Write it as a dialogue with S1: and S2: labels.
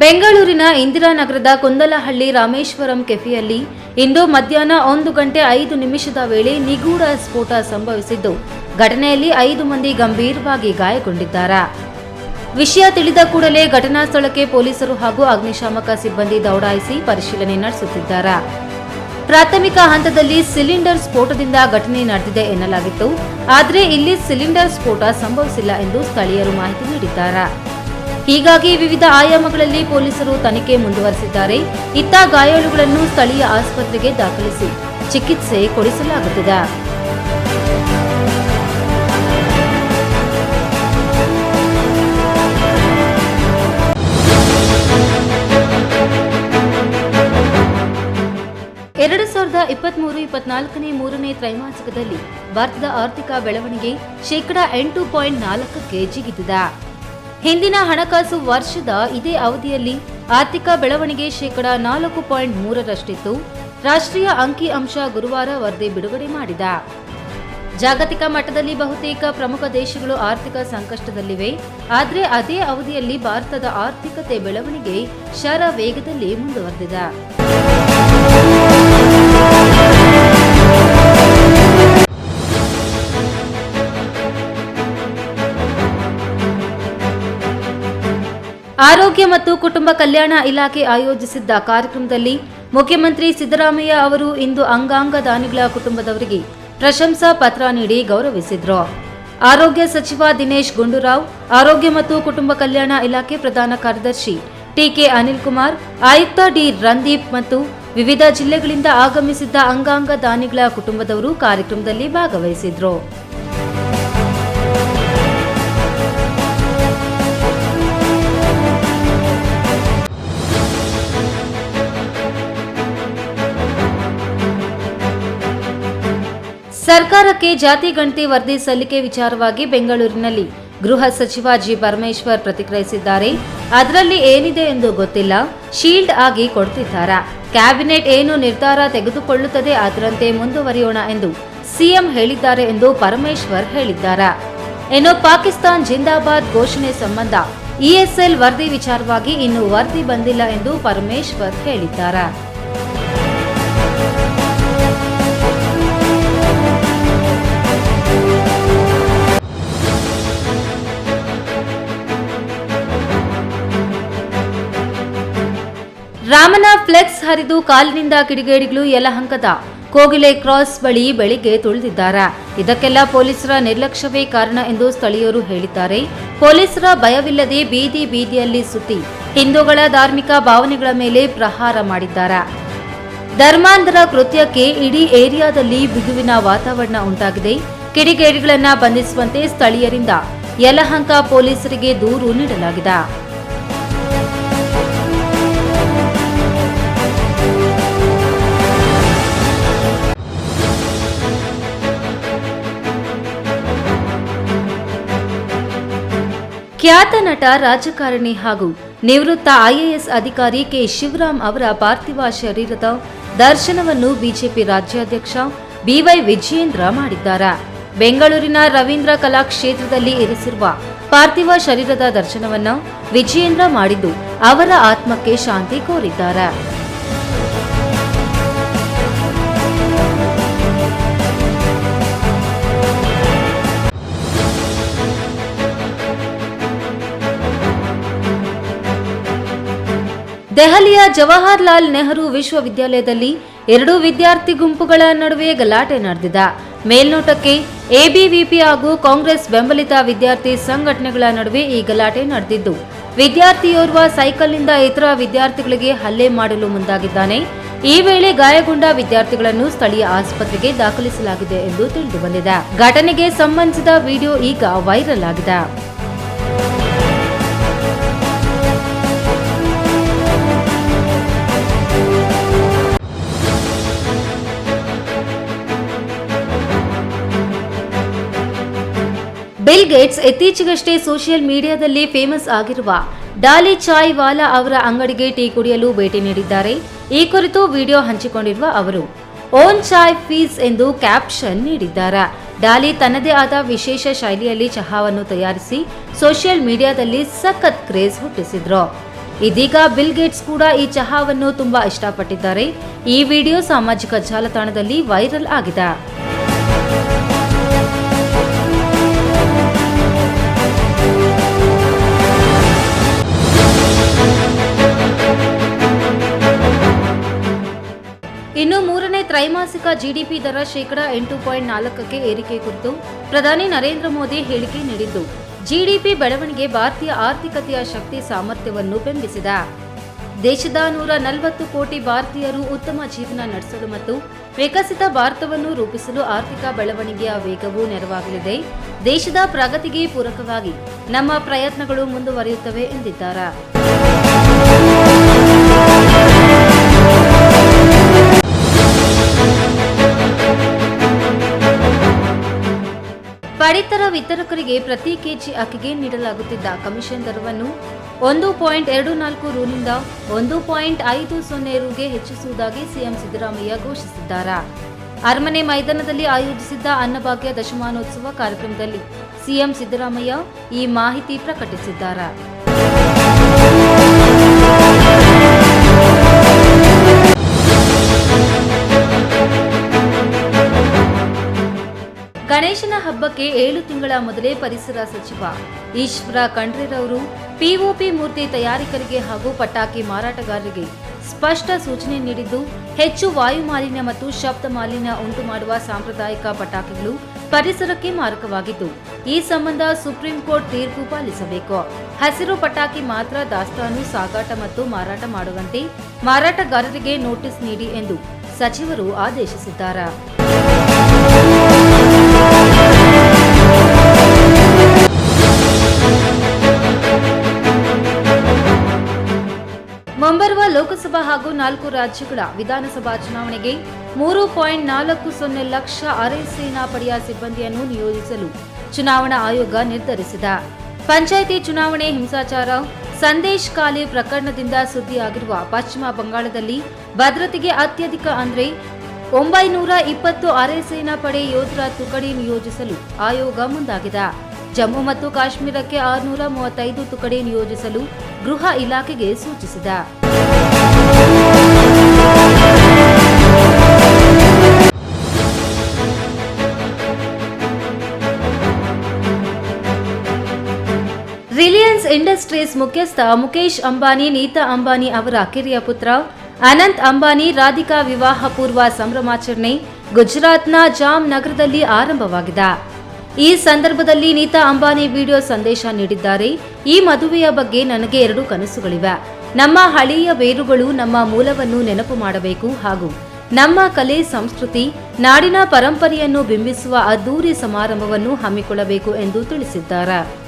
S1: ಬೆಂಗಳೂರಿನ ಇಂದಿರಾನಗರದ ಕುಂದಲಹಳ್ಳಿ ರಾಮೇಶ್ವರಂ ಕೆಫೆಯಲ್ಲಿ ಇಂದು ಮಧ್ಯಾಹ್ನ ಒಂದು ಗಂಟೆ ಐದು ನಿಮಿಷದ ವೇಳೆ ನಿಗೂಢ ಸ್ಫೋಟ ಸಂಭವಿಸಿದ್ದು, ಘಟನೆಯಲ್ಲಿ ಐದು ಮಂದಿ ಗಂಭೀರವಾಗಿ ಗಾಯಗೊಂಡಿದ್ದಾರೆ. ವಿಷಯ ತಿಳಿದ ಕೂಡಲೇ ಘಟನಾ ಸ್ಥಳಕ್ಕೆ ಪೊಲೀಸರು ಹಾಗೂ ಅಗ್ನಿಶಾಮಕ ಸಿಬ್ಬಂದಿ ದೌಡಾಯಿಸಿ ಪರಿಶೀಲನೆ ನಡೆಸುತ್ತಿದ್ದಾರೆ. ಪ್ರಾಥಮಿಕ ಹಂತದಲ್ಲಿ ಸಿಲಿಂಡರ್ ಸ್ಫೋಟದಿಂದ ಘಟನೆ ನಡೆದಿದೆ ಎನ್ನಲಾಗಿತ್ತು. ಆದರೆ ಇಲ್ಲಿ ಸಿಲಿಂಡರ್ ಸ್ಫೋಟ ಸಂಭವಿಸಿಲ್ಲ ಎಂದು ಸ್ಥಳೀಯರು ಮಾಹಿತಿ ನೀಡಿದ್ದಾರೆ. ಹೀಗಾಗಿ ವಿವಿಧ ಆಯಾಮಗಳಲ್ಲಿ ಪೊಲೀಸರು ತನಿಖೆ ಮುಂದುವರೆಸಿದ್ದಾರೆ. ಇತ್ತ ಗಾಯಾಳುಗಳನ್ನು ಸ್ಥಳೀಯ ಆಸ್ಪತ್ರೆಗೆ ದಾಖಲಿಸಿ ಚಿಕಿತ್ಸೆ ಕೊಡಿಸಲಾಗುತ್ತಿದೆ. ಎರಡು ಸಾವಿರದ ಇಪ್ಪತ್ಮೂರು ಇಪ್ಪತ್ನಾಲ್ಕನೇ ಮೂರನೇ ತ್ರೈಮಾಸಿಕದಲ್ಲಿ ಭಾರತದ ಆರ್ಥಿಕ ಬೆಳವಣಿಗೆ ಶೇಕಡಾ ಎಂಟು ಪಾಯಿಂಟ್ ನಾಲ್ಕಕ್ಕೆ ಜಿಗಿದಿದೆ. ಹಿಂದಿನ ಹಣಕಾಸು ವರ್ಷದ ಇದೇ ಅವಧಿಯಲ್ಲಿ ಆರ್ಥಿಕ ಬೆಳವಣಿಗೆ ಶೇಕಡಾ ನಾಲ್ಕು ಪಾಯಿಂಟ್ ಮೂರರಷ್ಟಿತ್ತು. ರಾಷ್ಟ್ರೀಯ ಅಂಕಿ ಅಂಶ ಗುರುವಾರ ವರದಿ ಬಿಡುಗಡೆ ಮಾಡಿದ. ಜಾಗತಿಕ ಮಟ್ಟದಲ್ಲಿ ಬಹುತೇಕ ಪ್ರಮುಖ ದೇಶಗಳು ಆರ್ಥಿಕ ಸಂಕಷ್ಟದಲ್ಲಿವೆ. ಆದರೆ ಅದೇ ಅವಧಿಯಲ್ಲಿ ಭಾರತದ ಆರ್ಥಿಕತೆ ಬೆಳವಣಿಗೆ ಶರ ವೇಗದಲ್ಲಿ ಮುಂದುವರೆದಿದೆ. ಮತ್ತು ಕುಟುಂಬ ಕಲ್ಯಾಣ ಇಲಾಖೆ ಆಯೋಜಿಸಿದ್ದ ಕಾರ್ಯಕ್ರಮದಲ್ಲಿ ಮುಖ್ಯಮಂತ್ರಿ ಸಿದ್ದರಾಮಯ್ಯ ಅವರು ಇಂದು ಅಂಗಾಂಗ ದಾನಿಗಳ ಕುಟುಂಬದವರಿಗೆ ಪ್ರಶಂಸಾ ಪತ್ರ ನೀಡಿ ಗೌರವಿಸಿದರು. ಆರೋಗ್ಯ ಸಚಿವ ದಿನೇಶ್ ಗುಂಡೂರಾವ್, ಆರೋಗ್ಯ ಮತ್ತು ಕುಟುಂಬ ಕಲ್ಯಾಣ ಇಲಾಖೆ ಪ್ರಧಾನ ಕಾರ್ಯದರ್ಶಿ ಟಿಕೆ ಅನಿಲ್ ಕುಮಾರ್, ಆಯುಕ್ತ ಡಿ. ರಂದೀಪ್ ಮತ್ತು ವಿವಿಧ ಜಿಲ್ಲೆಗಳಿಂದ ಆಗಮಿಸಿದ್ದ ಅಂಗಾಂಗ ದಾನಿಗಳ ಕುಟುಂಬದವರು ಕಾರ್ಯಕ್ರಮದಲ್ಲಿ ಭಾಗವಹಿಸಿದ್ರು. ಸರ್ಕಾರಕ್ಕೆ ಜಾತಿ ಗಣತಿ ವರದಿ ಸಲ್ಲಿಕೆ ವಿಚಾರವಾಗಿ ಬೆಂಗಳೂರಿನಲ್ಲಿ ಗೃಹ ಸಚಿವ ಜಿ ಪರಮೇಶ್ವರ್ ಪ್ರತಿಕ್ರಿಯಿಸಿದ್ದಾರೆ. ಅದರಲ್ಲಿ ಏನಿದೆ ಎಂದು ಗೊತ್ತಿಲ್ಲ. ಶೀಲ್ಡ್ ಆಗಿ ಕೊಡ್ತಿದ್ದಾರಾ. ಕ್ಯಾಬಿನೆಟ್ ಏನು ನಿರ್ಧಾರ ತೆಗೆದುಕೊಳ್ಳುತ್ತದೆ ಅದರಂತೆ ಮುಂದುವರಿಯೋಣ ಎಂದು ಸಿಎಂ ಹೇಳಿದ್ದಾರೆ ಎಂದು ಪರಮೇಶ್ವರ್ ಹೇಳಿದ್ದಾರೆ. ಇನ್ನು ಪಾಕಿಸ್ತಾನ್ ಜಿಂದಾಬಾದ್ ಘೋಷಣೆ ಸಂಬಂಧ ಇಎಸ್ಎಲ್ ವರದಿ ವಿಚಾರವಾಗಿ ಇನ್ನೂ ವರದಿ ಬಂದಿಲ್ಲ ಎಂದು ಪರಮೇಶ್ವರ್ ಹೇಳಿದ್ದಾರೆ. ರಾಮನ ಫ್ಲೆಕ್ಸ್ ಹರಿದು ಕಾಲಿನಿಂದ ಕಿಡಿಗೇಡಿಗಳು ಯಲಹಂಕದ ಕೋಗಿಲೆ ಕ್ರಾಸ್ ಬಳಿ ಬೆಳಿಗ್ಗೆ ತುಳಿದಿದ್ದಾರೆ. ಇದಕ್ಕೆಲ್ಲ ಪೊಲೀಸರ ನಿರ್ಲಕ್ಷ್ಯವೇ ಕಾರಣ ಎಂದು ಸ್ಥಳೀಯರು ಹೇಳಿದ್ದಾರೆ. ಪೊಲೀಸರ ಭಯವಿಲ್ಲದೆ ಬೀದಿ ಬೀದಿಯಲ್ಲಿ ಸುತ್ತಿ ಹಿಂದೂಗಳ ಧಾರ್ಮಿಕ ಭಾವನೆಗಳ ಮೇಲೆ ಪ್ರಹಾರ ಮಾಡಿದ್ದಾರೆ. ಧರ್ಮಾಂಧರ ಕೃತ್ಯಕ್ಕೆ ಇಡೀ ಏರಿಯಾದಲ್ಲಿ ಬಿಗುವಿನ ವಾತಾವರಣ ಉಂಟಾಗಿದೆ. ಕಿಡಿಗೇಡಿಗಳನ್ನ ಬಂಧಿಸುವಂತೆ ಸ್ಥಳೀಯರಿಂದ ಯಲಹಂಕ ಪೊಲೀಸರಿಗೆ ದೂರು ನೀಡಲಾಗಿದೆ. ಖ್ಯಾತ ನಟ, ರಾಜಕಾರಣಿ ಹಾಗೂ ನಿವೃತ್ತ ಐಎಎಸ್ ಅಧಿಕಾರಿ ಕೆ. ಶಿವರಾಮ್ ಅವರ ಪಾರ್ಥಿವ ಶರೀರದ ದರ್ಶನವನ್ನು ಬಿಜೆಪಿ ರಾಜ್ಯಾಧ್ಯಕ್ಷ ಬಿವೈ ವಿಜಯೇಂದ್ರ ಮಾಡಿದ್ದಾರೆ. ಬೆಂಗಳೂರಿನ ರವೀಂದ್ರ ಕಲಾಕ್ಷೇತ್ರದಲ್ಲಿ ಇರಿಸಿರುವ ಪಾರ್ಥಿವ ಶರೀರದ ದರ್ಶನವನ್ನು ವಿಜಯೇಂದ್ರ ಮಾಡಿದ್ದು, ಅವರ ಆತ್ಮಕ್ಕೆ ಶಾಂತಿ ಕೋರಿದ್ದಾರೆ. ದೆಹಲಿಯ ಜವಾಹರ್ಲಾಲ್ ನೆಹರು ವಿಶ್ವವಿದ್ಯಾಲಯದಲ್ಲಿ ಎರಡು ವಿದ್ಯಾರ್ಥಿ ಗುಂಪುಗಳ ನಡುವೆ ಗಲಾಟೆ ನಡೆದಿದೆ. ಮೇಲ್ನೋಟಕ್ಕೆ ಎಬಿವಿಪಿ ಹಾಗೂ ಕಾಂಗ್ರೆಸ್ ಬೆಂಬಲಿತ ವಿದ್ಯಾರ್ಥಿ ಸಂಘಟನೆಗಳ ನಡುವೆ ಈ ಗಲಾಟೆ ನಡೆದಿದ್ದು, ವಿದ್ಯಾರ್ಥಿಯೋರ್ವ ಸೈಕಲ್ನಿಂದ ಇತರ ವಿದ್ಯಾರ್ಥಿಗಳಿಗೆ ಹಲ್ಲೆ ಮಾಡಲು ಮುಂದಾಗಿದ್ದಾನೆ. ಈ ವೇಳೆ ಗಾಯಗೊಂಡ ವಿದ್ಯಾರ್ಥಿಗಳನ್ನು ಸ್ಥಳೀಯ ಆಸ್ಪತ್ರೆಗೆ ದಾಖಲಿಸಲಾಗಿದೆ ಎಂದು ತಿಳಿದುಬಂದಿದೆ. ಘಟನೆಗೆ ಸಂಬಂಧಿಸಿದ ವಿಡಿಯೋ ಈಗ ವೈರಲ್ ಆಗಿದೆ. ಬಿಲ್ ಗೇಟ್ಸ್ ಇತ್ತೀಚೆಗಷ್ಟೇ ಸೋಷಿಯಲ್ ಮೀಡಿಯಾದಲ್ಲಿ ಫೇಮಸ್ ಆಗಿರುವ ಡಾಲಿ ಚಾಯ್ ವಾಲಾ ಅವರ ಅಂಗಡಿಗೆ ಟೀ ಕುಡಿಯಲು ಭೇಟಿ ನೀಡಿದ್ದಾರೆ. ಈ ಕುರಿತು ವಿಡಿಯೋ ಹಂಚಿಕೊಂಡಿರುವ ಅವರು, ಓನ್ ಚಾಯ್ ಫೀಸ್ ಎಂದು ಕ್ಯಾಪ್ಷನ್ ನೀಡಿದ್ದಾರೆ. ಡಾಲಿ ತನ್ನದೇ ಆದ ವಿಶೇಷ ಶೈಲಿಯಲ್ಲಿ ಚಹಾವನ್ನು ತಯಾರಿಸಿ ಸೋಷಿಯಲ್ ಮೀಡಿಯಾದಲ್ಲಿ ಸಖತ್ ಕ್ರೇಜ್ ಹುಟ್ಟಿಸಿದ್ರು. ಇದೀಗ ಬಿಲ್ ಗೇಟ್ಸ್ ಕೂಡ ಈ ಚಹಾವನ್ನು ತುಂಬಾ ಇಷ್ಟಪಟ್ಟಿದ್ದಾರೆ. ಈ ವಿಡಿಯೋ ಸಾಮಾಜಿಕ ಜಾಲತಾಣದಲ್ಲಿ ವೈರಲ್ ಆಗಿದೆ. ತ್ರೈಮಾಸಿಕ ಜಿಡಿಪಿ ದರ ಶೇಕಡಾ ಎಂಟು ಪಾಯಿಂಟ್ ನಾಲ್ಕಕ್ಕೆ ಏರಿಕೆ ಕುರಿತು ಪ್ರಧಾನಿ ನರೇಂದ್ರ ಮೋದಿ ಹೇಳಿಕೆ ನೀಡಿದ್ದು. ಜಿಡಿಪಿ ಬೆಳವಣಿಗೆ ಭಾರತೀಯ ಆರ್ಥಿಕತೆಯ ಶಕ್ತಿ ಸಾಮರ್ಥ್ಯವನ್ನು ಬೆಂಬಿಸಿದೆ. ದೇಶದ ನೂರ ನಲವತ್ತು ಕೋಟಿ ಭಾರತೀಯರು ಉತ್ತಮ ಜೀವನ ನಡೆಸಲು ಮತ್ತು ವಿಕಸಿತ ಭಾರತವನ್ನು ರೂಪಿಸಲು ಆರ್ಥಿಕ ಬೆಳವಣಿಗೆಯ ವೇಗವು ನೆರವಾಗಲಿದೆ. ದೇಶದ ಪ್ರಗತಿಗೆ ಪೂರಕವಾಗಿ ನಮ್ಮ ಪ್ರಯತ್ನಗಳು ಮುಂದುವರಿಯುತ್ತವೆ ಎಂದಿದ್ದಾರೆ. ಪಡಿತರ ವಿತರಕರಿಗೆ ಪ್ರತಿ ಕೆಜಿ ಅಕ್ಕಿಗೆ ನೀಡಲಾಗುತ್ತಿದ್ದ ಕಮಿಷನ್ ದರವನ್ನು ಒಂದು ಪಾಯಿಂಟ್ ಎರಡು ನಾಲ್ಕು ರೂನಿಂದ ಒಂದು ಪಾಯಿಂಟ್ ಐದು ಸೊನ್ನೆ ರೂಗೆ ಹೆಚ್ಚಿಸುವುದಾಗಿ ಸಿಎಂ ಸಿದ್ದರಾಮಯ್ಯ ಘೋಷಿಸಿದ್ದಾರೆ. ಅರಮನೆ ಮೈದಾನದಲ್ಲಿ ಆಯೋಜಿಸಿದ್ದ ಅನ್ನಭಾಗ್ಯ ದಶಮಾನೋತ್ಸವ ಕಾರ್ಯಕ್ರಮದಲ್ಲಿ ಸಿಎಂ ಸಿದ್ದರಾಮಯ್ಯ ಈ ಮಾಹಿತಿ ಪ್ರಕಟಿಸಿದ್ದಾರೆ. ಹಬ್ಬಕ್ಕೆ ಏಳು ತಿಂಗಳ ಮೊದಲೇ ಪರಿಸರ ಸಚಿವ. ಈಶ್ವರ ಖಂಡ್ರೆರವರು ಪಿಒಪಿ ಮೂರ್ತಿ ತಯಾರಿಕರಿಗೆ ಹಾಗೂ ಪಟಾಕಿ ಮಾರಾಟಗಾರರಿಗೆ ಸ್ಪಷ್ಟ ಸೂಚನೆ ನೀಡಿದ್ದು, ಹೆಚ್ಚು ವಾಯು ಮಾಲಿನ್ಯ ಮತ್ತು ಶಬ್ದ ಮಾಲಿನ್ಯ ಉಂಟು ಮಾಡುವ ಸಾಂಪ್ರದಾಯಿಕ ಪಟಾಕಿಗಳು ಪರಿಸರಕ್ಕೆ ಮಾರಕವಾಗಿದ್ದು, ಈ ಸಂಬಂಧ ಸುಪ್ರೀಂ ಕೋರ್ಟ್ ತೀರ್ಪು ಪಾಲಿಸಬೇಕು. ಹಸಿರು ಪಟಾಕಿ ಮಾತ್ರ ದಾಸ್ತಾನು ಸಾಗಾಟ ಮತ್ತು ಮಾರಾಟ ಮಾಡುವಂತೆ ಮಾರಾಟಗಾರರಿಗೆ ನೋಟಿಸ್ ನೀಡಿ ಎಂದು ಸಚಿವರು ಆದೇಶಿಸಿದ್ದಾರೆ. ಮುಂಬರುವ ಲೋಕಸಭಾ ಹಾಗೂ ನಾಲ್ಕು ರಾಜ್ಯಗಳ ವಿಧಾನಸಭಾ ಚುನಾವಣೆಗೆ ಮೂರು ಪಾಯಿಂಟ್ ನಾಲ್ಕು ಸೊನ್ನೆ ಲಕ್ಷ ಅರೆ ಸೇನಾ ಪಡೆಯ ಸಿಬ್ಬಂದಿಯನ್ನು ನಿಯೋಜಿಸಲು ಚುನಾವಣಾ ಆಯೋಗ ನಿರ್ಧರಿಸಿದ. ಪಂಚಾಯಿತಿ ಚುನಾವಣೆ ಹಿಂಸಾಚಾರ, ಸಂದೇಶ್ ಖಾಲಿ ಪ್ರಕರಣದಿಂದ ಸುದ್ದಿಯಾಗಿರುವ ಪಶ್ಚಿಮ ಬಂಗಾಳದಲ್ಲಿ ಭದ್ರತೆಗೆ ಅತ್ಯಧಿಕ ಅಂದರೆ ಒಂಬೈನೂರ ಇಪ್ಪತ್ತು ಅರೆ ಸೇನಾ ಪಡೆ ಯೋಧರ ತುಕಡಿ ನಿಯೋಜಿಸಲು ಆಯೋಗ ಮುಂದಾಗಿದೆ. ಜಮ್ಮು ಮತ್ತು ಕಾಶ್ಮೀರಕ್ಕೆ ಆರುನೂರ ಮೂವತ್ತೈದು ತುಕಡಿ ನಿಯೋಜಿಸಲು ಗೃಹ ಇಲಾಖೆಗೆ ಸೂಚಿಸಿದ. ರಿಲಯನ್ಸ್ ಇಂಡಸ್ಟ್ರೀಸ್ ಮುಖ್ಯಸ್ಥ ಮುಖೇಶ್ ಅಂಬಾನಿ, ನೀತಾ ಅಂಬಾನಿ ಅವರ ಕಿರಿಯ ಪುತ್ರ ಅನಂತ್ ಅಂಬಾನಿ, ರಾಧಿಕಾ ವಿವಾಹ ಪೂರ್ವ ಸಂಭ್ರಮಾಚರಣೆ ಗುಜರಾತ್ನ ಜಾಮ್ ನಗರದಲ್ಲಿ ಆರಂಭವಾಗಿದೆ. ಈ ಸಂದರ್ಭದಲ್ಲಿ ನೀತಾ ಅಂಬಾನಿ ವಿಡಿಯೋ ಸಂದೇಶ ನೀಡಿದ್ದಾರೆ. ಈ ಮದುವೆಯ ಬಗ್ಗೆ ನನಗೆ ಎರಡು ಕನಸುಗಳಿವೆ. ನಮ್ಮ ಹಳೆಯ ಬೇರುಗಳು ನಮ್ಮ ಮೂಲವನ್ನು ನೆನಪು ಮಾಡಬೇಕು ಹಾಗೂ ನಮ್ಮ ಕಲೆ, ಸಂಸ್ಕೃತಿ, ನಾಡಿನ ಪರಂಪರೆಯನ್ನು ಬಿಂಬಿಸುವ ಅದ್ದೂರಿ ಸಮಾರಂಭವನ್ನು ಹಮ್ಮಿಕೊಳ್ಳಬೇಕು ಎಂದು ತಿಳಿಸಿದ್ದಾರೆ.